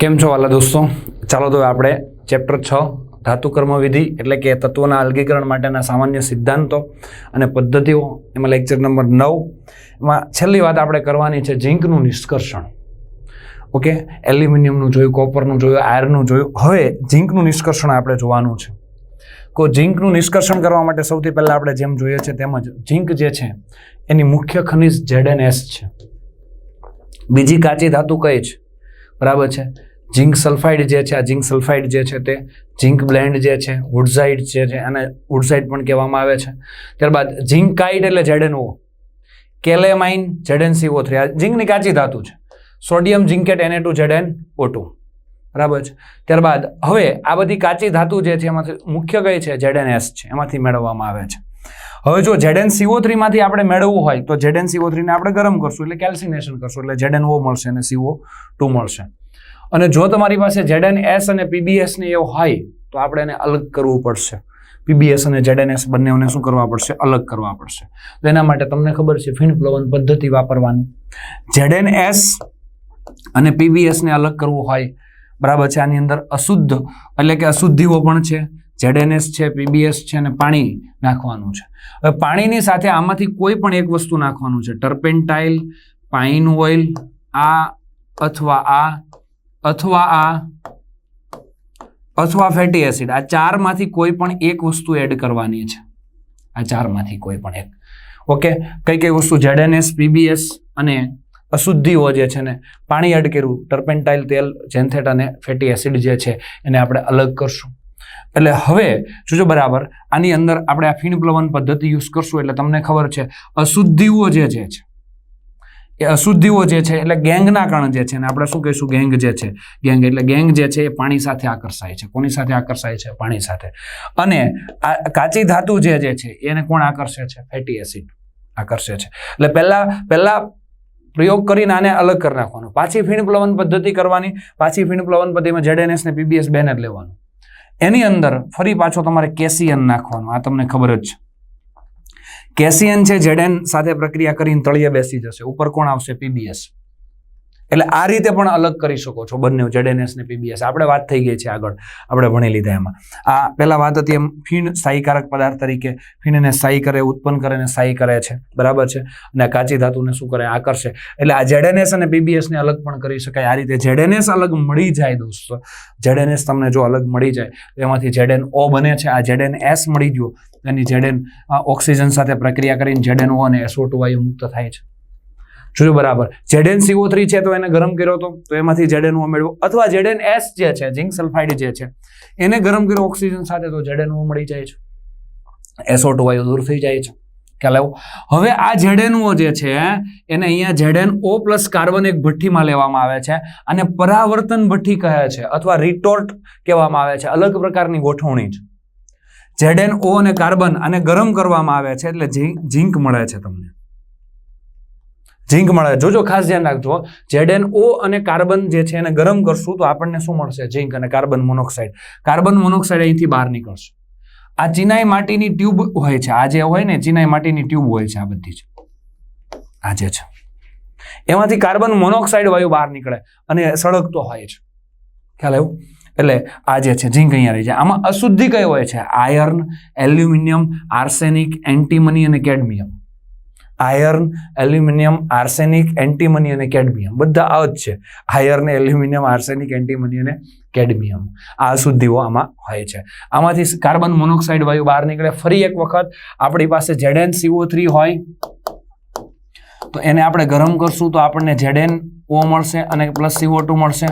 કેમ છો વાલા દોસ્તો? ચાલો તો આપણે ચેપ્ટર છ, ધાતુ કર્મવિધિ એટલે કે તત્વોના અલગીકરણ માટેના સામાન્ય સિદ્ધાંતો અને પદ્ધતિઓ. એમાં લેક્ચર નંબર નવ. એમાં છેલ્લી વાત આપણે કરવાની છે ઝીંકનું નિષ્કર્ષણ. ઓકે? એલ્યુમિનિયમનું જોયું, કોપરનું જોયું આયર્નનું જોયું. હવે ઝીંકનું નિષ્કર્ષણ આપણે જોવાનું છે. કો ઝીંકનું નિષ્કર્ષણ કરવા માટે સૌથી પહેલાં આપણે જેમ જોઈએ છે તેમજ ઝીંક જે છે, એની મુખ્ય ખનિજ ZnS છે. બીજી કાચી ધાતુ કઈ છે? બરાબર છે? જિંક સલ્ફાઇડ જે છે, આ જિંક સલ્ફાઇડ જે છે તે જિંક બ્લેન્ડ જે છે, વુડઝાઇડ જે છે અને વુડઝાઇડ પણ કહેવામાં આવે છે. ત્યારબાદ ઝિંકાઇડ એટલે ઝેડએનઓ કેલેમાઇન ઓ થ્રી. આ ઝિંકની કાચી ધાતુ છે. સોડિયમ ઝિંકેટ એને two Z N O two. બરાબર છે? ત્યારબાદ હવે આ બધી કાચી ધાતુ જે છે એમાંથી મુખ્ય કઈ છે? ઝેડએનએસ છે. એમાંથી મેળવવામાં આવે છે. હવે જો જેડેન સીઓ થ્રીમાંથી આપણે મેળવવું હોય, તો જેડેન સીઓ થ્રીને આપણે ગરમ કરશું, એટલે કેલ્સિનેશન કરશું, એટલે જેડેન ઓ મળશે અને સીઓ ટુ મળશે. અને જો તમારી પાસે જેડેન એસ અને પીબીએસ ને એવું હોય, તો આપણે એને અલગ કરવું પડશે. પીબીએસ અને જેડેન એસ બંનેઓને શું કરવા પડશે? અલગ કરવા પડશે. તો એના માટે તમને ખબર છે ફીણ પ્લવન પદ્ધતિ વાપરવાની. જેડેન એસ અને પીબીએસને અલગ કરવું હોય, બરાબર છે, આની અંદર અશુદ્ધ, એટલે કે અશુદ્ધિઓ પણ છે. ઝેડએનએસ છે, પીબીએસ છે અને પાણી નાખવાનું છે. હવે પાણીની સાથે આમાંથી કોઈ પણ એક વસ્તુ નાખવાનું છે. ટર્પેન્ટાઇલ, પાઇન ઓઇલ, આ અથવા આ અથવા આ અથવા ફેટી એસિડ. આ ચારમાંથી કોઈ પણ એક વસ્તુ એડ કરવાની છે. આ ચારમાંથી કોઈ પણ એક. ઓકે? કઈ કઈ વસ્તુ? જેડએનએસ પીબીએસ અને અશુદ્ધિઓ જે છે ને, પાણી એડ કર્યું. ટર્પેન્ટાઇલ તેલ જેન્થેટ અને ફેટી એસિડ જે છે, એને આપણે અલગ કરશું. એટલે હવે જોજો બરાબર, આની અંદર આપણે આ ફીણ પ્લવન પદ્ધતિ યુઝ કરશું એટલે તમને ખબર છે, અશુદ્ધિઓ જે છે એ અશુદ્ધિઓ જે છે એટલે ગેંગના કણ જે છે ને, આપણે શું કહીશું, ગેંગ જે છે, ગેંગ એટલે ગેંગ જે છે એ પાણી સાથે આકર્ષાય છે. કોની સાથે આકર્ષાય છે? પાણી સાથે. અને આ કાચી ધાતુ જે જે છે, એને કોણ આકર્ષે છે? ફેટી એસિડ આકર્ષે છે. એટલે પહેલાં પહેલાં પ્રયોગ કરીને આને અલગ કરી નાખવાનો. પાછી ફીણ પ્લવન પદ્ધતિ કરવાની, પાછી ફીણ પ્લવન પદ્ધતિમાં ZNS ને પીબીએસ બેન જ લેવાનું. એની અંદર ફરી પાછો તમારે કેસિયન નાખવાનું. આ તમને ખબર જ છે. કેસિયન છે, જેડેન સાથે પ્રક્રિયા કરીને તળિયે બેસી જશે. ઉપર કોણ આવશે? પીબીએસ એટલે આ રીતે પણ અલગ કરી શકો છો બંને જેડેનએસ ને પીબીએસ આપણે વાત થઈ ગઈ છે આગળ. આપણે ભણી લીધા એમાં. આ પહેલાં વાત હતી એમ ફીણ સ્થાયીકારક પદાર્થ તરીકે. ફીણને સ્થાયી કરે, ઉત્પન્ન કરે ને સ્થાયી કરે છે. બરાબર છે? અને કાચી ધાતુને શું કરે? આકર્ષે. એટલે આ જેડેનએસ અને પીબીએસ ને અલગ પણ કરી શકાય. આ રીતે જેડેનએસ અલગ મળી જાય દોસ્તો. જેડેનએસ તમને જો અલગ મળી જાય એમાંથી જેડેન ઓ બને છે. આ જેડેન એસ મળી ગયો. એની જેડેન ઓક્સિજન સાથે પ્રક્રિયા કરીને જેડેન ઓ અને એસઓ ટુ વાયુ મુક્ત થાય છે. જોયું બરાબર? જેડેન સીઓ થ્રી છે તો એને ગરમ કર્યો હતો તો એમાંથી જેડેન ઓ મેળવ્યો અથવા જેડેન એસ જે છે ઝિંક સલ્ફાઇડ જે છે, એને ગરમ કર્યો ઓક્સિજન સાથે તો જેડેન ઓ મળી જાય છે. એસો ટુ વાયુ દૂર થઈ જાય છે. ખ્યાલ આવ્યો? હવે આ ઝેડેનઓ જે છે, એને અહીંયા જેડેન ઓ પ્લસ કાર્બન એક ભઠ્ઠીમાં લેવામાં આવે છે અને પરાવર્તન ભઠ્ઠી કહે છે, અથવા રિટોર્ટ કહેવામાં આવે છે. અલગ પ્રકારની ગોઠવણી છે. જેડેન ઓ અને કાર્બન આને ગરમ કરવામાં આવે છે, એટલે ઝીંક મળે છે તમને. ઝીંક મળે. જોજો, ખાસ ધ્યાન રાખજો ઝેડએન ઓ અને કાર્બન જે છે એને ગરમ કરશું તો આપણને શું મળશે? ઝીંક અને કાર્બન મોનોક્સાઇડ. કાર્બન મોનોક્સાઇડ અહીંથી બહાર નીકળશે. આ ચિનાઈ માટીની ટ્યુબ હોય છે. આ જે હોય ને, ચિનાઈ માટીની ટ્યુબ હોય છે આ બધી જ. આ જે છે. એમાંથી કાર્બન મોનોક્સાઇડ વાયુ બહાર નીકળે અને સળગતો હોય છે. ખ્યાલ એવું એટલે આ જે છે, ઝીંક અહીંયા રહી જાય. આમાં અશુદ્ધિ કઈ હોય છે? આયર્ન, એલ્યુમિનિયમ, આર્સેનિક, એન્ટીમની અને cadmium. Iron aluminium arsenic antimony અને કેડમિયમ બધા આ જ છે. આયર્ન એલ્યુમિનિયમ આર્સેનિક એન્ટીમની અને કેડમિયમ આ શુદ્ધિઓ આમાં હોય છે. આમાંથી કાર્બન મોનોક્સાઇડ વાયુ બહાર નીકળે. ફરી એક વખત આપણી પાસે જેડેન સીઓ થ્રી હોય. તો એને આપણે ગરમ કરશું તો આપણને જેડેન ઓ મળશે અને પ્લસ સીઓ ટુ મળશે.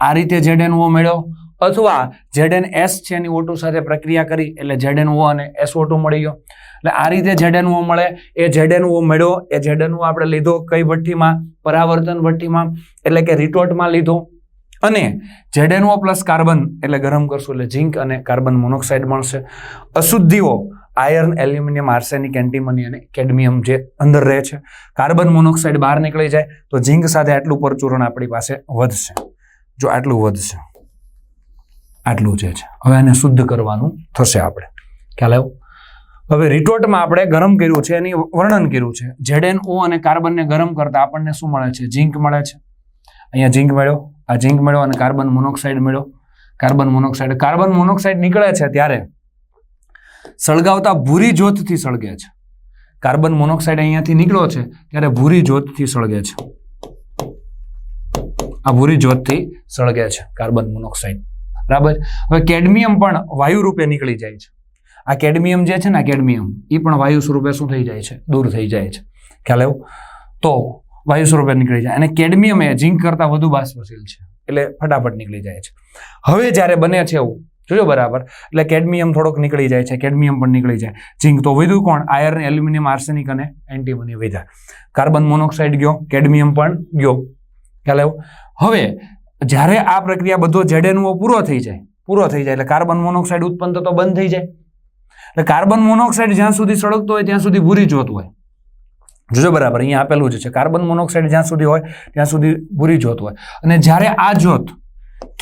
આ રીતે જેડેન ઓ મેળવો. અથવા ઝેડએન એસ છે એની ઓટો સાથે પ્રક્રિયા કરી, એટલે ઝેડએન ઓ અને એસ ઓટો મળી ગયો. એટલે આ રીતે ઝેડએન ઓ મળે, એ ઝેડએન ઓ મળ્યો એ ઝેડએન ઓ આપણે લીધો કઈ ભઠ્ઠીમાં? પરાવર્તન ભઠ્ઠીમાં, એટલે કે રિટોર્ટમાં લીધો. અને ઝેડએન ઓ પ્લસ કાર્બન, એટલે ગરમ કરશું એટલે ઝિંક અને કાર્બન મોનોક્સાઇડ મળશે. અશુદ્ધિઓ, આયર્ન, એલ્યુમિનિયમ, આર્સેનિક, એન્ટીમની અને કેડમિયમ જે અંદર રહે છે. કાર્બન મોનોક્સાઇડ બહાર નીકળી જાય, તો ઝીંક સાથે આટલું પરચૂરણ આપણી પાસે વધશે. જો આટલું વધશે. આટલું જે છે. હવે આને શુદ્ધ કરવાનું થશે આપણે. ખ્યાલ આવ્યો? હવે રિટોર્ટમાં આપણે ગરમ કર્યું છે, એની વર્ણન કર્યું છે. ઝેડએન ઓ અને કાર્બનને ગરમ કરતા આપણને શું મળે છે? ઝીંક મળે છે. અહીંયા ઝીંક મળ્યો, આ ઝીંક મળ્યો અને કાર્બન મોનોક્સાઇડ મળ્યો. કાર્બન મોનોક્સાઇડ કાર્બન મોનોક્સાઇડ નીકળે છે ત્યારે સળગાવતા ભૂરી જ્યોતથી સળગે છે. કાર્બન મોનોક્સાઇડ અહીંયાથી નીકળ્યો છે ત્યારે ભૂરી જ્યોતથી સળગે છે. આ ભૂરી જ્યોતથી સળગે છે કાર્બન મોનોક્સાઇડ બરાબર? હવે કેડમિયમ પણ વાયુ રૂપે નીકળી જાય છે. આ કેડમિયમ જે છે ને, આ કેડમિયમ એ પણ વાયુ સ્વરૂપે શું થઈ જાય છે? દૂર થઈ જાય છે. ખ્યાલ આવ્યો? તો વાયુ સ્વરૂપે નીકળી જાય. અને કેડમિયમ એ ઝીંક કરતાં વધુ બાષ્પશીલ છે. એટલે ફટાફટ નીકળી જાય છે. હવે જ્યારે બને છે એવું જોયો બરાબર? એટલે કેડમિયમ થોડોક નીકળી જાય છે, કેડમિયમ પણ નીકળી જાય. ઝીંક તો વધ્યું કોણ? આયર્ન, એલ્યુમિનિયમ, આર્સેનિક અને એન્ટીમની વધ્યા. કાર્બન મોનોક્સાઇડ ગયો, કેડમિયમ પણ ગયો. ખ્યાલ આવ્યો? હવે જ્યારે આ પ્રક્રિયા બધો જેડેનુઓ પૂરો થઈ જાય, પૂરો થઈ જાય, એટલે કાર્બન મોનોક્સાઇડ ઉત્પન્ન થતો બંધ થઈ જાય. એટલે કાર્બન મોનોક્સાઇડ જ્યાં સુધી સળગતો હોય, ત્યાં સુધી ભૂરી જોતું હોય. જોજો બરાબર, અહીંયા આપેલું જ છે, કાર્બન મોનોક્સાઇડ જ્યાં સુધી હોય, ત્યાં સુધી ભૂરી જોત હોય. અને જ્યારે આ જોત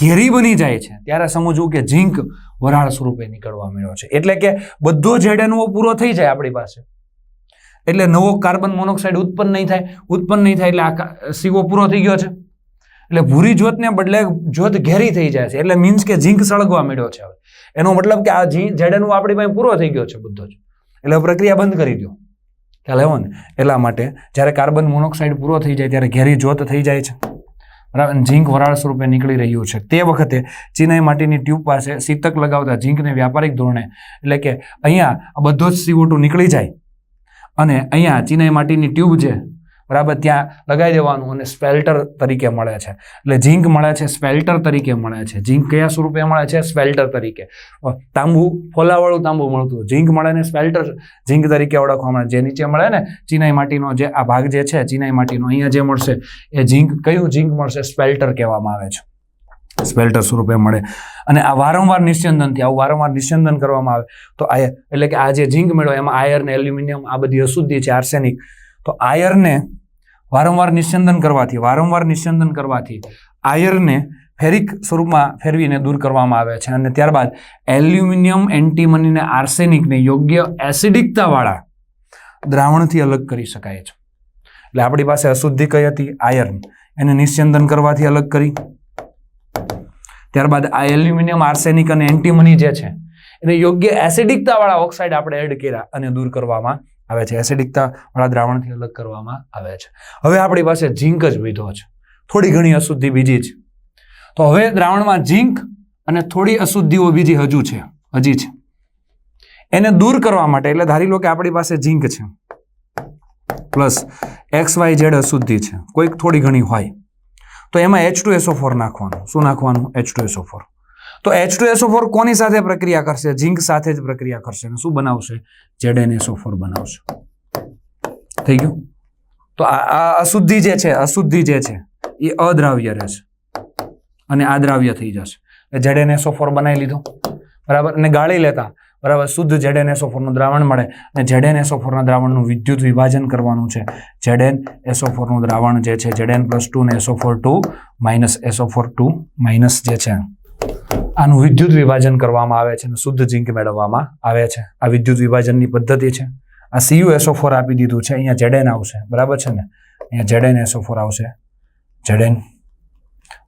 ઘેરી બની જાય છે, ત્યારે સમજવું કે ઝીંક વરાળ સ્વરૂપે નીકળવા મળ્યો છે. એટલે કે બધો જેડેનુઓ પૂરો થઈ જાય આપણી પાસે. એટલે નવો કાર્બન મોનોક્સાઇડ ઉત્પન્ન નહીં થાય, ઉત્પન્ન નહીં થાય, એટલે આ સીઓ પૂરો થઈ ગયો છે. એટલે ભૂરી જ્યોતને બદલે જ્યોત ઘેરી થઈ જાય છે. એટલે મીન્સ કે ઝીંક સળગવા મળ્યો છે હવે. એનો મતલબ કે આ જેડેનઓ આપણી પાસે પૂરો થઈ ગયો છે બધો જ. એટલે પ્રક્રિયા બંધ કરી દો. ખ્યાલ આવ્યો ને? એટલા માટે જ્યારે કાર્બન મોનોક્સાઇડ પૂરો થઈ જાય ત્યારે ઘેરી જ્યોત થઈ જાય છે. બરાબર? ઝીંક વરાળ સ્વરૂપે નીકળી રહ્યું છે. તે વખતે ચિનાઈ માટીની ટ્યુબ પાસે શીતક લગાવતા ઝીંકને વ્યાપારિક ધોરણે એટલે કે અહીંયા બધો જ સીઓટુ નીકળી જાય. અને અહીંયા ચિનાઈ માટીની ટ્યુબ છે બરાબર? ત્યાં લગાવી દેવાનું અને સ્પેલ્ટર તરીકે મળે છે. એટલે ઝીંક મળે છે, સ્પેલ્ટર તરીકે મળે છે. ઝીંક કયા સ્વરૂપે મળે છે? સ્પેલ્ટર તરીકે. તાંબુ, ફોલાવાળું તાંબુ મળતું ઝીંક મળે ને સ્પેલ્ટર, ઝીંક તરીકે ઓળખવામાં જે નીચે મળે ને, ચિનાઈ માટીનો જે આ ભાગ જે છે, ચિનાઈ માટીનો અહીંયા જે મળશે, એ ઝીંક, કયું ઝીંક મળશે? સ્પેલ્ટર કહેવામાં આવે છે. સ્પેલ્ટર સ્વરૂપે મળે. અને આ વારંવાર નિસ્યંદનથી, આવું વારંવાર નિસ્યંદન કરવામાં આવે. તો આ એટલે કે આ જે ઝીંક મેળવે એમાં આયર ને એલ્યુમિનિયમ આ બધી અશુદ્ધિ છે, આર્સેનિક. તો આયરને વારંવાર નિસ્યંદન કરવાથી, વારંવાર નિસ્યંદન કરવાથી આયરને ફેરિક સ્વરૂપમાં ફેરવીને દૂર કરવામાં આવે છે. અને ત્યારબાદ એલ્યુમિનિયમ એન્ટીમનીને આર્સેનિકને યોગ્ય એસિડિકતાવાળા દ્રાવણથી અલગ કરી શકાય છે. એટલે આપણી પાસે અશુદ્ધિ કઈ હતી? આયર્ન. એને નિસ્યંદન કરવાથી અલગ કરી. ત્યારબાદ આ એલ્યુમિનિયમ આર્સેનિક અને એન્ટીમની જે છે, એને યોગ્ય એસિડિકતાવાળા ઓક્સાઇડ આપણે એડ કર્યા અને દૂર કરવામાં આવે છે. એસિડિકતાવાળા દ્રાવણથી અલગ કરવામાં આવે છે. હવે આપણી પાસે ઝીંક જ વિધો છે. થોડી ઘણી અશુદ્ધિ બીજી છે તો હવે દ્રાવણમાં ઝીંક અને થોડી અશુદ્ધિઓ બીજી હજુ છે. હજી છે. એને દૂર કરવા માટે, એટલે ધારી લો કે આપણી પાસે ઝીંક છે. પ્લસ એક્સ વાય ઝેડ અશુદ્ધિ છે. કોઈક થોડી ઘણી હોય. તો એમાં એચ ટુ એસો ફોર નાખવાનું. શું નાખવાનું? એચ ટુ એસો ફોર તો એચ ટુ એસો ફોર કોની સાથે પ્રક્રિયા કરશે? ઝીંક સાથે જ પ્રક્રિયા કરશે. અને શું બનાવશે? જેડ એન એસો ફોર બનાવશે. થઈ ગયું? તો આ અશુદ્ધિ જે છે, અશુદ્ધિ જે છે, એ અદ્રાવ્ય રહેશે અને આ દ્રાવ્ય થઈ જશે. જેડ એન એસો ફોર બનાવી લીધો. બરાબર? અને ગાળી લેતા. બરાબર? શુદ્ધ જેડેન એસો ફોરનું દ્રાવણ મળે. અને જેડેન એસો ફોરના દ્રાવણનું વિદ્યુત વિભાજન કરવાનું છે. જેડેન એસો ફોરનું દ્રાવણ જે છે જેડેન પ્લસ ટુ ને SO four two minus SO four two minus જે છે. આનું વિદ્યુત વિભાજન કરવામાં આવે છે અને શુદ્ધ ઝીંક મેળવવામાં આવે છે. આ વિદ્યુત વિભાજનની પદ્ધતિ છે. આ સીયુએસઓ ફોર આપી દીધું છે. અહીંયા જેડેન આવશે. બરાબર છે ને? અહીંયા જેડેન એસો ફોર આવશે. જેડેન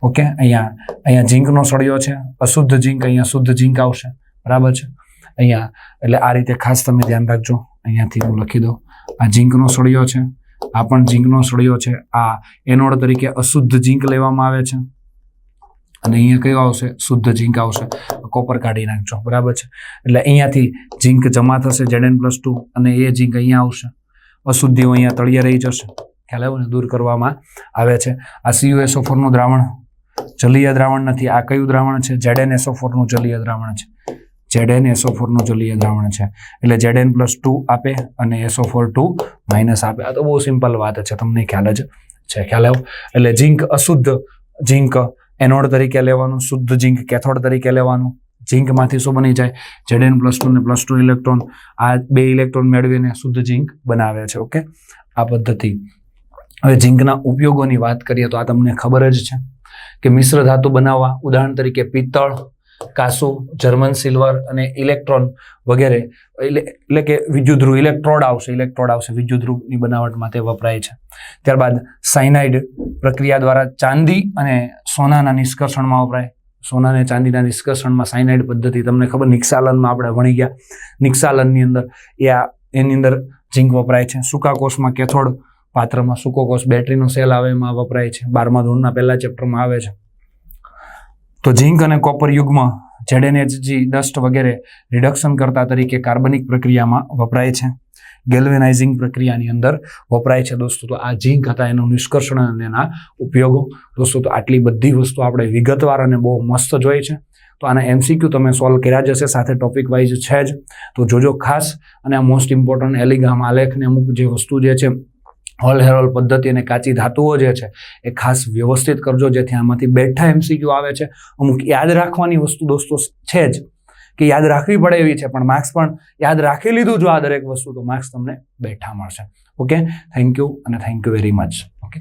ઓકે અહીંયા અહીંયા ઝીંકનો સળિયો છે. અશુદ્ધ ઝીંક, અહીંયા શુદ્ધ ઝીંક આવશે. બરાબર છે? અહીંયા, એટલે આ રીતે ખાસ તમે ધ્યાન રાખજો. અહીંયાથી હું લખી દઉં. આ ઝીંકનો સળિયો છે. આ પણ ઝીંકનો સળિયો છે. આ એનોડ તરીકે અશુદ્ધ ઝીંક લેવામાં આવે છે. અને અહીંયા કયો આવશે? શુદ્ધ ઝીંક આવશે. કોપર કાઢી નાખજો. બરાબર છે? એટલે અહીંયાથી ઝીંક જમા થશે જેડેન પ્લસ ટુ અને એ ઝીંક અહીંયા આવશે. અશુદ્ધિઓ અહીંયા તળિયે રહી જશે. ખ્યાલ આવ્યો ને? દૂર કરવામાં આવે છે. આ સીયુએસઓ ફોરનું દ્રાવણ. જલીય દ્રાવણ નથી. આ કયું દ્રાવણ છે? જેડેન એસો ફોરનું જલીય દ્રાવણ છે. જેડેન એસો ફોરનું જલીય દ્રાવણ છે. એટલે જેડેન પ્લસ ટુ આપે અને એસો ફોર ટુ માઇનસ આપે. આ તો બહુ સિમ્પલ વાત છે. તમને ખ્યાલ જ છે. ખ્યાલ આવ્યો? એટલે ઝીંક અશુદ્ધ ઝીંક એનોડ તરીકે લેવાનું, શુદ્ધ ઝીંક કેથોડ તરીકે લેવાનું, ઝીંકમાંથી શું બની જાય? જેડેન પ્લસ ટુ ને પ્લસ ટુ ઇલેક્ટ્રોન આ બે ઇલેક્ટ્રોન મેળવીને શુદ્ધ ઝીંક બનાવે છે ઓકે આ પદ્ધતિ. હવે ઝીંકના ઉપયોગોની વાત કરીએ તો આ તમને ખબર જ છે કે મિશ્ર ધાતુ બનાવવા, ઉદાહરણ તરીકે પિત્તળ કાસુ, જર્મન સિલ્વર અને ઇલેક્ટ્રોન વગેરે. એટલે કે વિદ્યુતધ્રુવ ઇલેક્ટ્રોડ આવશે ઇલેક્ટ્રોડ આવશે વિદ્યુતધ્રુવની બનાવટમાં તે વપરાય છે. ત્યારબાદ સાયનાઇડ પ્રક્રિયા દ્વારા ચાંદી અને સોનાના નિષ્કર્ષણમાં વપરાય. સોના અને ચાંદીના નિષ્કર્ષણમાં સાયનાઇડ પદ્ધતિ, તમને ખબર નિક્ષાલનમાં આપણે ભણી ગયા. નિક્ષાલનની અંદર એ આ, એની અંદર ઝીંક વપરાય છે. સૂકા કોષમાં કેથોડ પાત્રમાં સૂકો કોષ બેટરીનો સેલ આવે એમાં વપરાય છે. બારમા ધોરણના પહેલા ચેપ્ટરમાં આવે છે. તો ઝીંક અને કોપર યુગમાં ઝેડએનએચજી ડસ્ટ વગેરે રિડક્શન કરતા તરીકે કાર્બનિક પ્રક્રિયામાં વપરાય છે. ગેલ્વેનાઇઝિંગ પ્રક્રિયાની અંદર વપરાય છે દોસ્તો. તો આ ઝીંક હતા, એનું નિષ્કર્ષણ અને એના ઉપયોગો. દોસ્તો, તો આટલી બધી વસ્તુ આપણે વિગતવાર અને બહુ મસ્ત જોઈ છે. તો આના એમસીક્યુ તમે સોલ્વ કર્યા જશે સાથે ટોપિક વાઇઝ છે જ. તો જોજો ખાસ અને આ મોસ્ટ ઇમ્પોર્ટન્ટ એલિગામ આલેખ ને અમુક જે વસ્તુ જે છે હોલ હેરોલ પદ્ધતિ અને કાચી ધાતુઓ જે છે એ ખાસ વ્યવસ્થિત કરજો, જેથી આમાંથી બેઠા એમસીક્યુ આવે છે. અમુક યાદ રાખવાની વસ્તુ દોસ્તો છે જ કે યાદ રાખવી પડે એવી છે, પણ માર્ક્સ પણ યાદ રાખી લીધું જો આ દરેક વસ્તુ, તો માર્ક્સ તમને બેઠા મળશે. ઓકે? થેન્ક યુ અને thank you very much okay